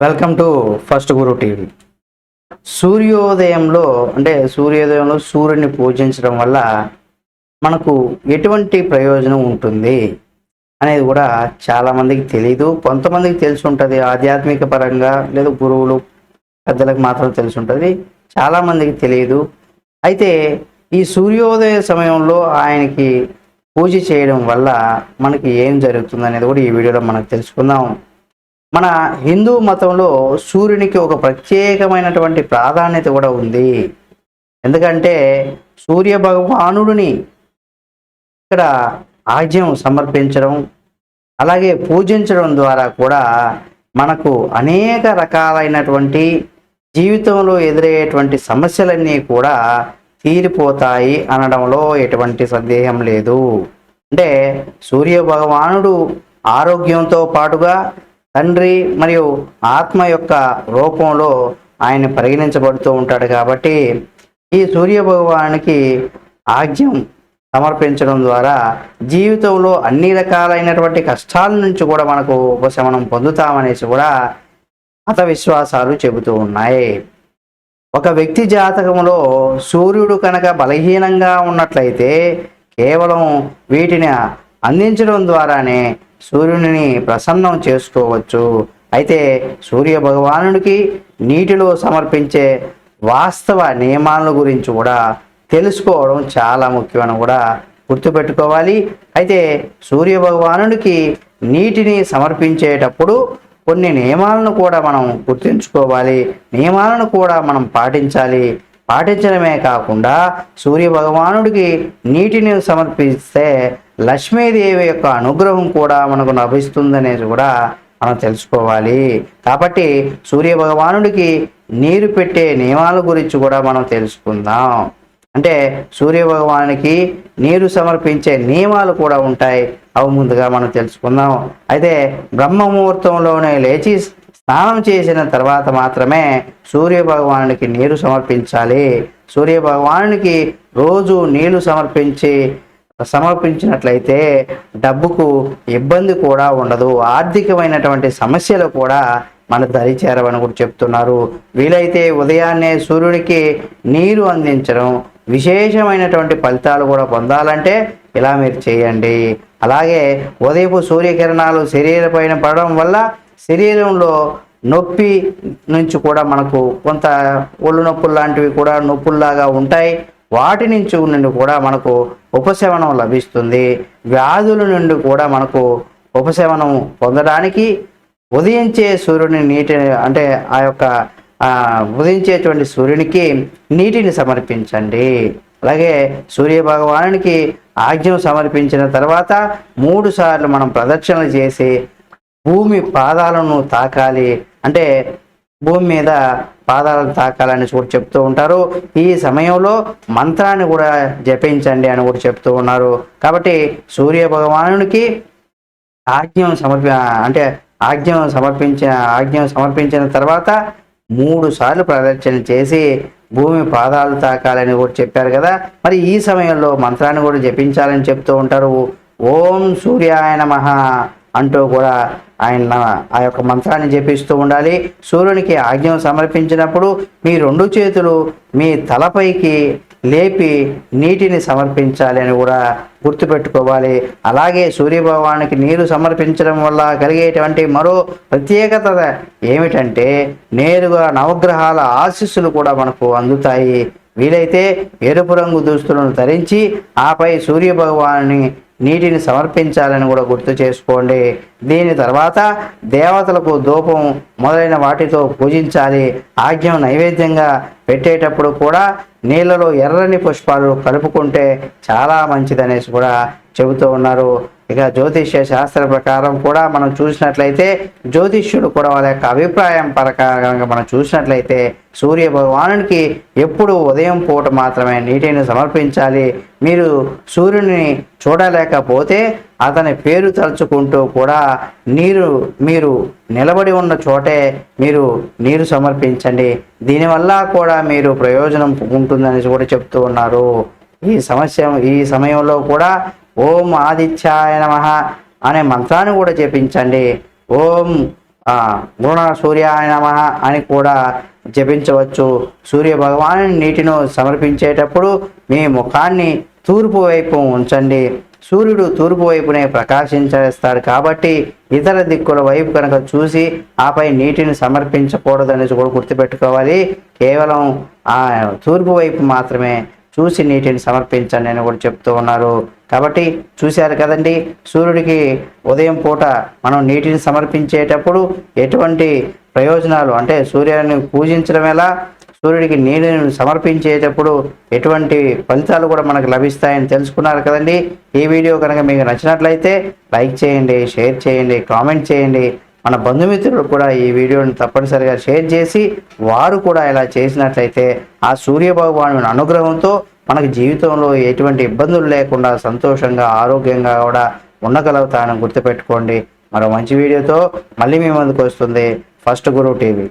Welcome to first Guru TV. సూర్యోదయంలో అంటే సూర్యోదయంలో సూర్యుని పూజించడం వల్ల మనకు ఎటువంటి ప్రయోజనం ఉంటుంది అనేది కూడా చాలామందికి తెలియదు కొంతమందికి తెలిసి ఉంటుంది ఆధ్యాత్మిక పరంగా లేదా గురువులు పెద్దలకు మాత్రం తెలిసి ఉంటుంది చాలామందికి తెలియదు అయితే ఈ సూర్యోదయ సమయంలో ఆయనకి పూజ చేయడం వల్ల మనకి ఏం జరుగుతుంది అనేది కూడా ఈ వీడియోలో మనకు తెలుసుకుందాం. మన హిందూ మతంలో సూర్యునికి ఒక ప్రత్యేకమైనటువంటి ప్రాధాన్యత కూడా ఉంది. ఎందుకంటే సూర్య భగవానుడిని ఇక్కడ ఆజ్యం సమర్పించడం అలాగే పూజించడం ద్వారా కూడా మనకు అనేక రకాలైనటువంటి జీవితంలో ఎదురయ్యేటువంటి సమస్యలన్నీ కూడా తీరిపోతాయి అనడంలో ఎటువంటి సందేహం లేదు. అంటే సూర్య భగవానుడు ఆరోగ్యంతో పాటుగా తండ్రి మరియు ఆత్మ యొక్క రూపంలో ఆయన పరిగణించబడుతూ ఉంటాడు కాబట్టి ఈ సూర్య భగవానికి ఆజ్యం సమర్పించడం ద్వారా జీవితంలో అన్ని రకాలైనటువంటి కష్టాల నుంచి కూడా మనకు ఉపశమనం పొందుతామనేసి కూడా మత విశ్వాసాలు చెబుతూ ఉన్నాయి. ఒక వ్యక్తి జాతకంలో సూర్యుడు కనుక బలహీనంగా ఉన్నట్లయితే కేవలం వీటిని అందించడం ద్వారానే సూర్యుని ప్రసన్నం చేసుకోవచ్చు. అయితే సూర్య భగవానుడికి నీటిలో సమర్పించే వాస్తవ నియమాల గురించి కూడా తెలుసుకోవడం చాలా ముఖ్యమని కూడా గుర్తుపెట్టుకోవాలి. అయితే సూర్య భగవానుడికి నీటిని సమర్పించేటప్పుడు కొన్ని నియమాలను కూడా మనం గుర్తుంచుకోవాలి. నియమాలను కూడా మనం పాటించాలి. పాటించడమే కాకుండా సూర్య భగవానుడికి నీటిని సమర్పిస్తే లక్ష్మీదేవి యొక్క అనుగ్రహం కూడా మనకు లభిస్తుందనేది కూడా మనం తెలుసుకోవాలి. కాబట్టి సూర్య భగవానుడికి నీరు పెట్టే నియమాల గురించి కూడా మనం తెలుసుకుందాం. అంటే సూర్య భగవానికి నీరు సమర్పించే నియమాలు కూడా ఉంటాయి. అవి ముందుగా మనం తెలుసుకుందాం. అయితే బ్రహ్మ ముహూర్తంలోనే లేచి స్నానం చేసిన తర్వాత మాత్రమే సూర్య భగవానునికి నీరు సమర్పించాలి. సూర్య భగవానునికి రోజు నీళ్ళు సమర్పించి సమర్పించినట్లయితే డబ్బుకు ఇబ్బంది కూడా ఉండదు. ఆర్థికమైనటువంటి సమస్యలు కూడా మన దరి చేరవని కూడా చెప్తున్నారు. వీలైతే ఉదయాన్నే సూర్యుడికి నీరు అందించడం విశేషమైనటువంటి ఫలితాలు కూడా పొందాలంటే ఇలా మీరు చేయండి. అలాగే ఉదయపు సూర్యకిరణాలు శరీరపైన పడడం వల్ల శరీరంలో నొప్పి నుంచి కూడా మనకు కొంత ఒళ్ళు నొప్పులు లాంటివి కూడా నొప్పుల్లాగా ఉంటాయి. వాటి నుంచి నుండి కూడా మనకు ఉపశమనం లభిస్తుంది. వ్యాధుల నుండి కూడా మనకు ఉపశమనం పొందడానికి ఉదయించే సూర్యుని నీటి అంటే ఆ యొక్క ఉదయించేటువంటి సూర్యునికి నీటిని సమర్పించండి. అలాగే సూర్య భగవానునికి ఆజ్ఞం సమర్పించిన తర్వాత మూడు సార్లు మనం ప్రదక్షిణలు చేసి భూమి పాదాలను తాకాలి. అంటే భూమి మీద పాదాలను తాకాలని కూడా చెప్తూ ఉంటారు. ఈ సమయంలో మంత్రాన్ని కూడా జపించండి అని కూడా చెప్తూ ఉన్నారు. కాబట్టి సూర్య భగవానునికి ఆజ్ఞం సమర్పి అంటే ఆజ్ఞం సమర్పించిన ఆజ్ఞం సమర్పించిన తర్వాత మూడు సార్లు ప్రదర్శన చేసి భూమి పాదాలు తాకాలని కూడా చెప్పారు కదా. మరి ఈ సమయంలో మంత్రాన్ని కూడా జపించాలని చెప్తూ ఉంటారు. ఓం సూర్యాయ నమః. అంటూ కూడా ఆయన ఆ యొక్క మంత్రాన్ని జపిస్తూ ఉండాలి. సూర్యునికి ఆజ్ఞం సమర్పించినప్పుడు మీ రెండు చేతులు మీ తలపైకి లేపి నీటిని సమర్పించాలి అని కూడా గుర్తుపెట్టుకోవాలి. అలాగే సూర్యభగవానికి నీరు సమర్పించడం వల్ల కలిగేటువంటి మరో ప్రత్యేకత ఏమిటంటే నేరుగా నవగ్రహాల ఆశీస్సులు కూడా మనకు అందుతాయి. వీలైతే ఎరుపు రంగు దుస్తులను ధరించి ఆపై సూర్యభగవాన్ని నీటిని సమర్పించాలని కూడా గుర్తు చేసుకోండి. దీని తర్వాత దేవతలకు ధూపం మొదలైన వాటితో పూజించాలి. ఆజ్ఞం నైవేద్యంగా పెట్టేటప్పుడు కూడా నీళ్ళలో ఎర్రని పుష్పాలు కలుపుకుంటే చాలా మంచిదనేసి కూడా చెబుతూ ఉన్నారు. ఇక జ్యోతిష్య శాస్త్ర ప్రకారం కూడా మనం చూసినట్లయితే జ్యోతిష్యుడు కూడా వాళ్ళ యొక్క అభిప్రాయం ప్రకారంగా మనం చూసినట్లయితే సూర్య భగవానునికి ఎప్పుడు ఉదయం పూట మాత్రమే నీటిని సమర్పించాలి. మీరు సూర్యుని చూడలేకపోతే అతని పేరు తలుచుకుంటూ కూడా నీరు మీరు నిలబడి ఉన్న చోటే మీరు నీరు సమర్పించండి. దీనివల్ల కూడా మీరు ప్రయోజనం ఉంటుందని కూడా చెప్తూ ఉన్నారు. ఈ సమస్య ఈ సమయంలో కూడా ఓం ఆదిత్యాయ నమ అనే మంత్రాన్ని కూడా జపించండి. ఓం గుణ సూర్యాయ నమ అని కూడా జపించవచ్చు. సూర్య భగవాను నీటిని సమర్పించేటప్పుడు మీ ముఖాన్ని తూర్పు వైపు ఉంచండి. సూర్యుడు తూర్పు వైపునే ప్రకాశించేస్తాడు కాబట్టి ఇతర దిక్కుల వైపు కనుక చూసి ఆపై నీటిని సమర్పించకూడదని కూడా గుర్తుపెట్టుకోవాలి. కేవలం ఆ తూర్పు వైపు మాత్రమే. చూసి నీటిని సమర్పించండి అని కూడా చెప్తూ ఉన్నారు. కాబట్టి చూశారు కదండి సూర్యుడికి ఉదయం పూట మనం నీటిని సమర్పించేటప్పుడు ఎటువంటి ప్రయోజనాలు? అంటే సూర్యుని పూజించడం ఎలా? సూర్యుడికి నీటిని సమర్పించేటప్పుడు ఎటువంటి ఫలితాలు కూడా మనకు లభిస్తాయని తెలుసుకున్నారు కదండి. ఈ వీడియో కనుక మీకు నచ్చినట్లయితే లైక్ చేయండి షేర్ చేయండి కామెంట్ చేయండి. మన బంధుమిత్రులు కూడా ఈ వీడియోని తప్పనిసరిగా షేర్ చేసి వారు కూడా ఇలా చేసినట్లయితే ఆ సూర్య భగవాను అనుగ్రహంతో మనకు జీవితంలో ఎటువంటి ఇబ్బందులు లేకుండా సంతోషంగా ఆరోగ్యంగా కూడా ఉండగలుగుతానని గుర్తుపెట్టుకోండి. మరో మంచి వీడియోతో మళ్ళీ మీ ముందుకు వస్తుంది ఫస్ట్ గురు టీవీ.